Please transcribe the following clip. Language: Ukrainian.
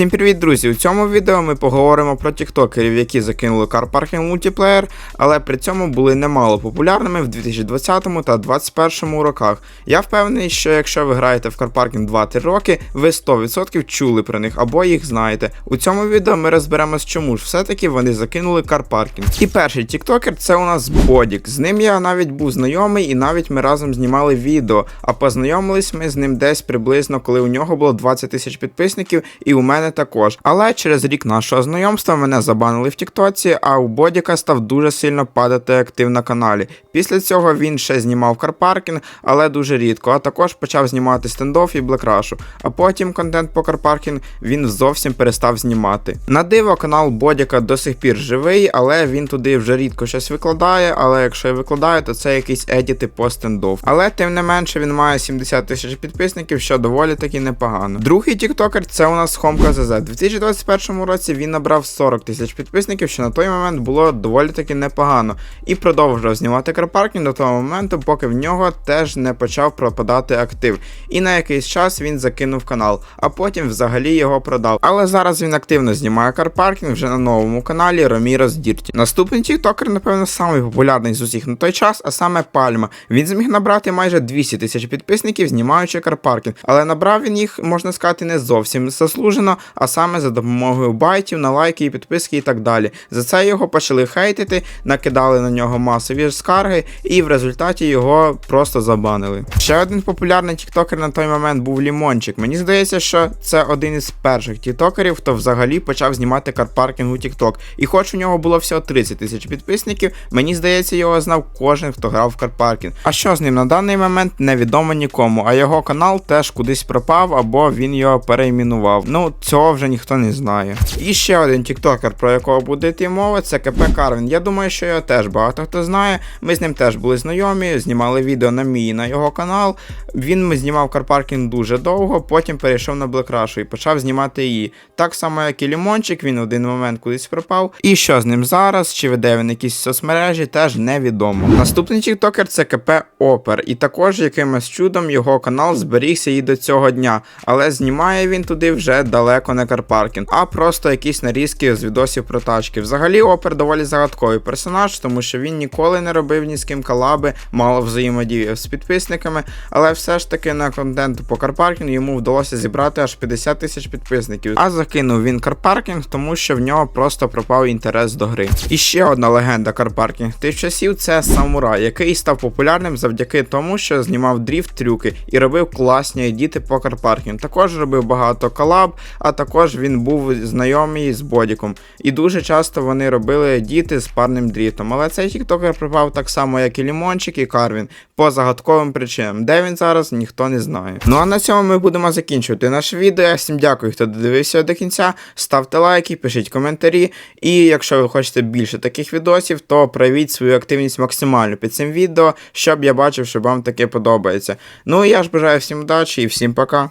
Усім привіт, друзі! У цьому відео ми поговоримо про тіктокерів, які закинули карпаркінг мультиплеєр, але при цьому були немало популярними в 2020 та 2021 роках. Я впевнений, що якщо ви граєте в карпаркінг 2-3 роки, ви 100% чули про них або їх знаєте. У цьому відео ми розберемось, чому ж все-таки вони закинули карпаркінг. І перший тіктокер це у нас Бодік. З ним я навіть був знайомий і навіть ми разом знімали відео. А познайомились ми з ним десь приблизно, коли у нього було 20 тисяч підписників, і у мене також. Але через рік нашого знайомства мене забанили в Тіктоці, а у Бодіка став дуже сильно падати актив на каналі. Після цього він ще знімав карпаркінг, але дуже рідко. А також почав знімати стендоф і блекрашу. А потім контент по карпаркінг він зовсім перестав знімати. На диво канал Бодіка до сих пір живий, але він туди вже рідко щось викладає. Але якщо і викладає, то це якісь едіти по стендоф. Але тим не менше він має 70 тисяч підписників, що доволі таки непогано. Другий тіктокер це у нас Хомка ЗЗ. У 2021 році він набрав 40 тисяч підписників, що на той момент було доволі таки непогано. І продовжував знімати карпаркінг до того моменту, поки в нього теж не почав пропадати актив. І на якийсь час він закинув канал, а потім взагалі його продав. Але зараз він активно знімає карпаркінг вже на новому каналі Ромірос Дірті. Наступний тіктокер, напевно, самий популярний з усіх на той час, а саме Пальма. Він зміг набрати майже 200 тисяч підписників, знімаючи карпаркінг. Але набрав він їх, можна сказати, не зовсім заслужено, а саме за допомогою байтів, на лайки і підписки і так далі. За це його почали хейтити, накидали на нього масові скарги, і в результаті його просто забанили. Ще один популярний тіктокер на той момент був Лімончик. Мені здається, що це один із перших тіктокерів, хто взагалі почав знімати карпаркінг у Тікток. І хоч у нього було всього 30 тисяч підписників, мені здається, його знав кожен, хто грав в карпаркінг. А що з ним на даний момент невідомо нікому, а його канал теж кудись пропав або він його перейменував. Ну, цього вже ніхто не знає. І ще один тіктокер, про якого буде йти мова, це КП Карвін. Я думаю, що його теж багато хто знає. Ми з ним теж були знайомі, знімали відео на мій на його канал. Він знімав карпаркінг дуже довго, потім перейшов на Блекрашу і почав знімати її. Так само, як і Лімончик, він в один момент кудись пропав. І що з ним зараз, чи веде він якісь соцмережі, теж невідомо. Наступний тіктокер це КП Опер, і також якимось чудом його канал зберігся і до цього дня, але знімає він туди вже далеко не карпаркінг, а просто якісь нарізки з відосів про тачки. Взагалі, Опер доволі загадковий персонаж, тому що він ніколи не робив ні з ким колаби, мало взаємодіяв з підписниками, але все ж таки на контент по карпаркінгу йому вдалося зібрати аж 50 тисяч підписників. А закинув він карпаркінг, тому що в нього просто пропав інтерес до гри. І ще одна легенда карпаркінг тих часів це самурай, який став популярним завдяки тому, що знімав дріфт трюки і робив класні едіти по карпаркінгу. Також робив багато колаб, а також він був знайомий з Бодіком. І дуже часто вони робили едіти з парним дріфтом. Але цей тіктокер пропав так само, як і Лімончик і Карвін, по загадковим причинам. Де він зараз, ніхто не знає. Ну а на цьому ми будемо закінчувати наше відео. Я всім дякую, хто додивився до кінця. Ставте лайки, пишіть коментарі. І якщо ви хочете більше таких відосів, то проявіть свою активність максимально під цим відео, щоб я бачив, що вам таке подобається. Ну і я ж бажаю всім удачі і всім пока.